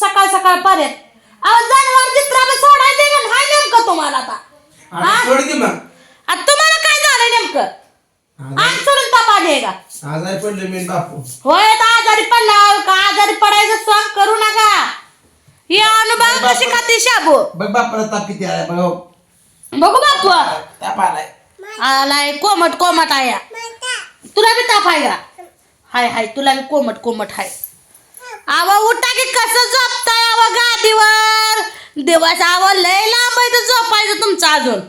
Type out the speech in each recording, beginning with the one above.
सकाळ सकाळ पर्यंत. अहो जनावर चित्राला सोडायचे का नाही नेमकं तुम्हाला आता. आता सोड की मग. आता तुम्हाला काय झालं नेमकं? आज सोडून ताप आले का? आजारी पडले मी बापू. होय आता आजारी पडला का? आजारी पडायचं सॉंग करू नका. हे अनुभव कशी खाते शाबू? बघ बापाला ताप किती आलाय बघ हो. बघू बापू. ताप आलाय. आलाय कोमट कोमट आया तुला बी ताप आहे का? हाय हाय तुला बी कोमट कोमट हाय आव उठा की कसं झोपताय आव गादीवर? दिवस आव लय लांब आहे तर झोपायचं तुमचं अजून.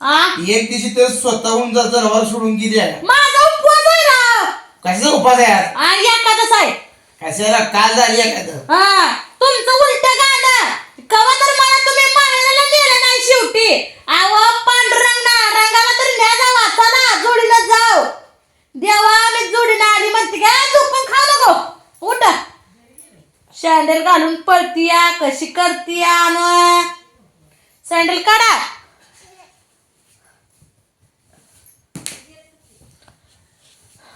आ? एक दिवशी तर स्वतःहून जर जनावर सोडून गेली आहे माझा उपवास आहे राव कशाचा उपास आहे आज? आ, एकादश आहे कशाला? काल झाली एखादं. हा तुमचं उलट गाणं कवा तर मला तुम्ही पाण्याला नेलं नाही शेवटी आव पांडुरंग ना रंगाला तर न्या जावा चला जोडीनं जाऊ देवा मी जोडीनं आली म्हणते का झोपून खा नको उठ सँडल घालून पळतीया कशी करतीया न सँडल काढा.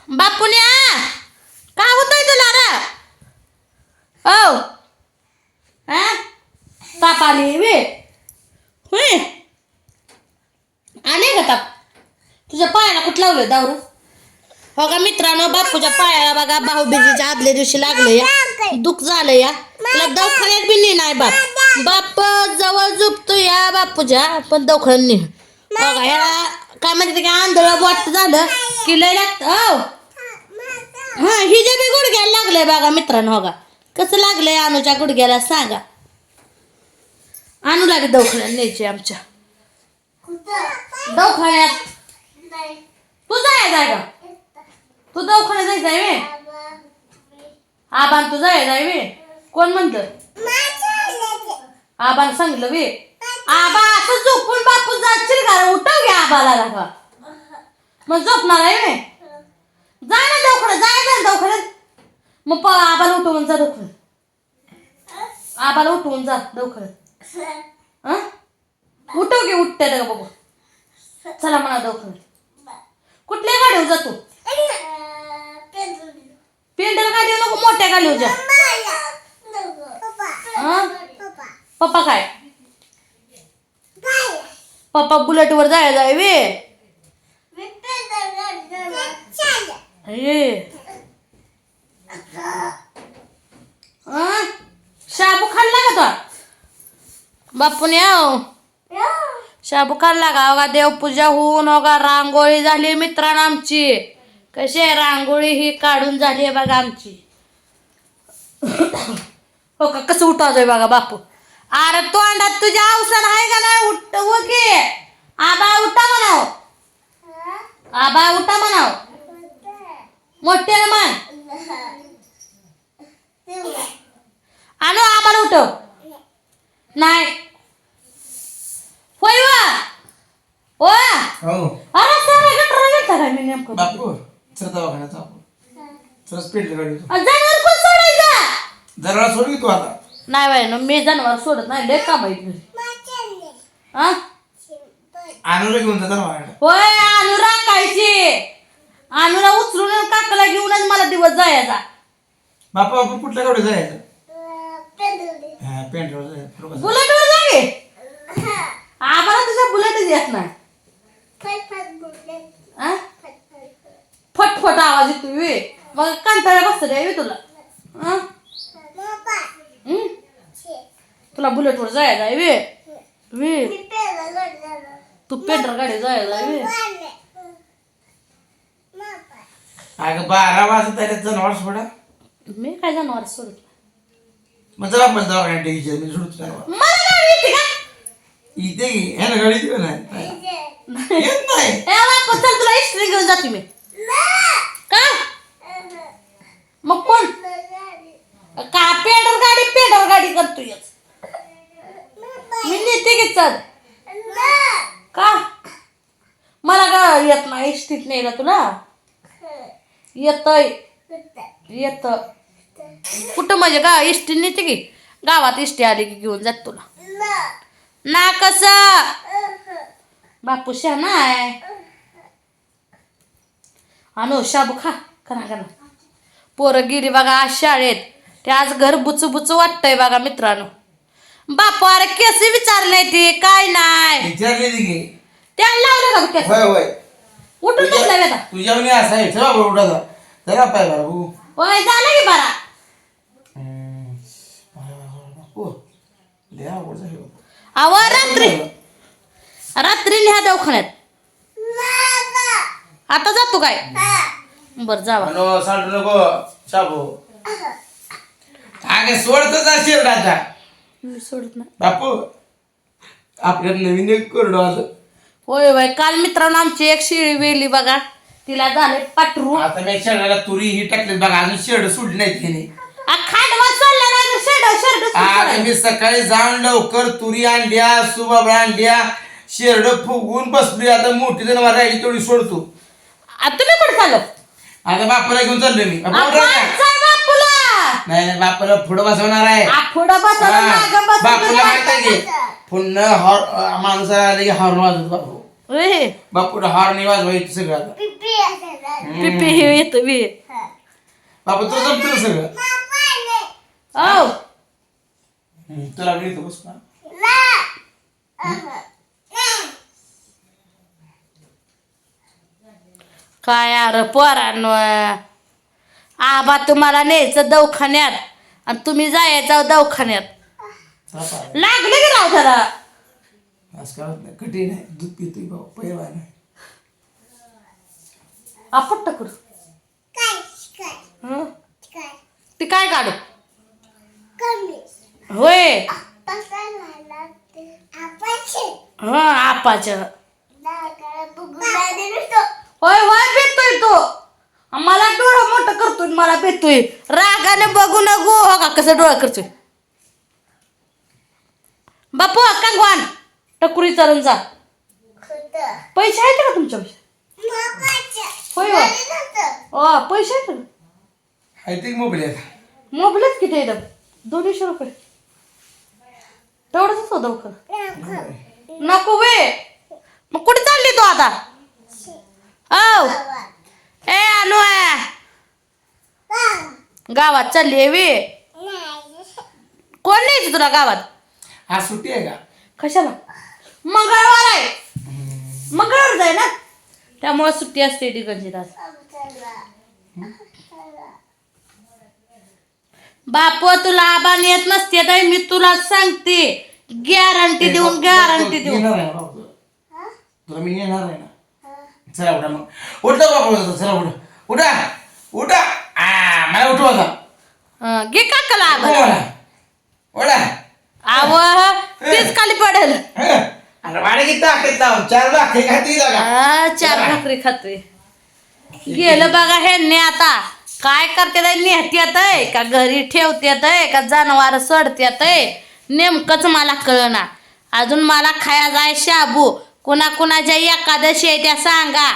बापुन्या का होतय तुला रे हो ताप आली वे. होय आले का ताप? तुझ्या पायाला कुठं लावलं दारू? हो का मित्रांनो बापूच्या पायाला बघा भाऊबीजीच्या आदल्या दिवशी लागलं या दुःख झालं या. तुला दवाखान्यात बी नाही बाप. बाप जवळ झोपतो या बापूच्या पण दवाखान्यात नाही बघा याला काय म्हणते काय आंधळ वाटत झालं? की लय लागत? हो. हा हिच्या बी गुडघ्याला लागलंय बघा मित्रांनो हो का? कसं लागलंय अनुच्या गुडघ्याला सांगा. अनुला बी दवाखान्यात न्यायची आमच्या. दवाखान्यात. तू जाय जाय का? तू दवाखान्यात जायचं आहे आबान तू जाय जाय वे? कोण म्हणतं आबान सांगलं वे. आबा असं झोपून बापू जाशील का? उठव घ्या आबाला का मग झोपणार आहे वे. जा ना दवाखान्यात जाय जा दवाखान्यात मग प आबाला उठवून जा दवाखान्यात आबाला उठवून जा हं? उठव घे उठते का बघू चला म्हणा दवाखान्यात कुठल्या गाडीवर जातो? पेंडल गाडी नको मोठ्या घालू जा. पप्पा काय? पप्पा बुलेटवर जाय जाय वे. शाबू खाल्ला का तो? बापून याव शाबू खाल्ला का? अगा देवपूजा होऊन अगा रांगोळी झाली मित्रांनो आमची. कशी आहे रांगोळी ही काढून झाली आहे बघा आमची. हो का कसं उठावतोय बघा बापू. अरे तोंडात तुझ्या अवसर आहे का नाही? उठ ओके आबा उठा म्हणाव. आबा उठा म्हणाव. मोठे मान आणू आबाला उठव. नाही. होय वा. ओ हो. अरे सर गेलता काय मी नेमकं? बापू. चल दवाखान्यात जाऊ. चल स्पीड गाडी जनावर कोण सोडायचं? जरा सोड की तू आता. नाही बाई ना मी जनावर सोडत नाही लय काम आहे हा? आणूला घेऊन जा दवाखान्यात. होय आणू उचलून काकाला घेऊनच मला दिवस जायचा. बापा आपण कुठल्या गाडी जायचं? हा जायचं. बुलेटवर आम्हाला तुझ्या बुलेटच येत नाही. हा? फटफट आवाज येतो वे. मग कंटाळ्या बसत रे तुला. हा? हं? तुला बुलेटवर जायला आहे वे. वे. तू पेंटर गाडी जायला आहे वे. अगं बारा वाजता त्याला जनावर सोडा. मी काय जनावर सोडत? मग जरा पण दवाखान्यात टेकीचे मी सोडतो जनावर मला गाडी येते का? इथे घे ह्या ना गाडी नाही? येत नाही. ए बापा, चल तुला इस्त्री घेऊन जाते मी का मग कोण का पेडर गाडी पेडर गाडी करतोय मी नेते की चल का मला का येत नाही नाही ना तुला? येतय. येत कुठं म्हणजे का इष्टी नेते की? गावात इष्टी आली की घेऊन जात तुला. ना कसं? बापू शहाणा आहे. आणू शाबू खा करा करा पोरं गिरी बघा आज शाळेत. ते आज घर बुचू बुचू वाटतंय बघा मित्रांनो. बापू अरे केस विचारले ते काय नाही. त्याला लावलं का केस? उठून बसला बेटा तुझ्या म्हणे असं आहे बरं उठाचा जरा पाय बाबू होय झालं की बरा. लय अवघड झालं. अव रात्री. रात्री न्या दवाखान्यात. आता जातो काय? बर जावा. अनो सांडू नको शाबू. अगे सोडतच असेल राजा मी सोडत नाही. बापू आपल्याला नवीन एक कोरडो आलं होय होय. काल मित्रांनो आमची एक शिळी वेली बघा. तिला झाले पाटरू आता मी तुरी ही टाकली बघा अजून शेड सोडली नाही तिने. आ, खांडवा सोडला नाही तर शेड शेड आज मी सकाळी जाऊन लवकर तुरी आणल्या सुबाबळा आणल्या शेरड फुगून बसली आता मोठी जनावर राहिली तेवढी सोडतो. तुम्ही कुठे चाललो? आता बापाला घेऊन चाललोय मी. बापू, बापूला. नाही नाही बापाला पुढं बसवणार आहे. हा, बापूला माहीत आहे की पुन्हा हॉर माणूस आले की हॉर्न वाजवत बापू. ए, बापूला हॉर्न वाजवायचं सगळं आता. पिपी हे येतो बी बापू तुला जमतं ना सगळं? औ. हम्म, तुला मिळतो बस ना काय अरे पोरांनो? आबा तुम्हाला न्यायचं दवाखान्यात आणि तुम्ही जायचं दवाखान्यात. चला. लागले की राव जरा असं करत नाही कठीण आहे दूध पितोय भाऊ पहिला नाही. आपट करू हं? ती काय काढू? होय. हा आपाच्या. होय होय भेटतोय तो. मला डोळा मोठा करतोय आणि मला भेटतोय रागाने बघू नको हो का कसं डोळा करतोय. बापू कांगवान. टकुरी चालून जा. पैसे आहेत का तुमच्याकडे? होय होय. ओ पैसे आहेत का? आहे ते मोबाईल आहे मोबाईलच किती येतं दोनशे रुपये. तेवढंच होतं खरं नको. वे. मग कुठे चालली तू आता? औ. ए आहे गावात चालली आहे वे. कोण नाही तुला गावात? आज सुट्टी आहे का? कशाला? मंगळवार आहे. मंगळवार जाय ना? त्यामुळे सुट्टी असते तिकडची तास बापू तुला आबान येत नसते तर मी तुला सांगते. गॅरंटी देऊन गॅरंटी देऊन. येणार आहे ना तुला. मी येणार आहे ना? चला उठा मग. उठा बापू आता, चला उठा. उठा उठा. आ, मला उठवा आता. हं, घे काकाला आबा उठा उठा. आव तेच खाली पडेल. टाकत लावून चार भाकरी खाती जागा आ, चार भाकरी खातोय. गेलं बघा ह्यांनी आता. काय करते नेहत्यात आहे. का घरी ठेवत्यात आहे? का जनावर सोडत्यात आहे नेमकंच मला कळना. अजून मला खाया जाय शाबू. कुणा कुणाच्या एकादशी आहे त्या सांगा.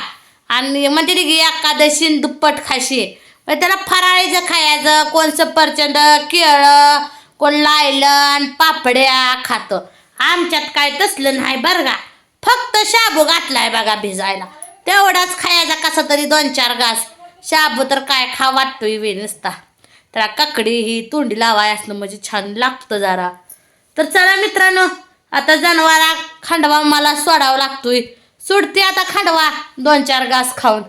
आणि म्हणते की एकादशी दुप्पट खाशी. मग त्याला फराळीचं खायचं. कोण सफरचंद केळं कोण लायलन पापड्या खातं. आमच्यात काय तसलं नाही बरं का? फक्त शाबू घातलाय बघा भिजायला. तेवढाच खायचा कसा तरी दोन चार घास. शाबू तर काय खा वाटतोय वे नसता. त्याला काकडी ही तोंडी लावाय असलं म्हणजे छान लागतं जरा. तर चला मित्रांनो आता जनावरा खांडवा मला सोडावा लागतोय. सोडते आता खांडवा दोन चार घास खाऊन.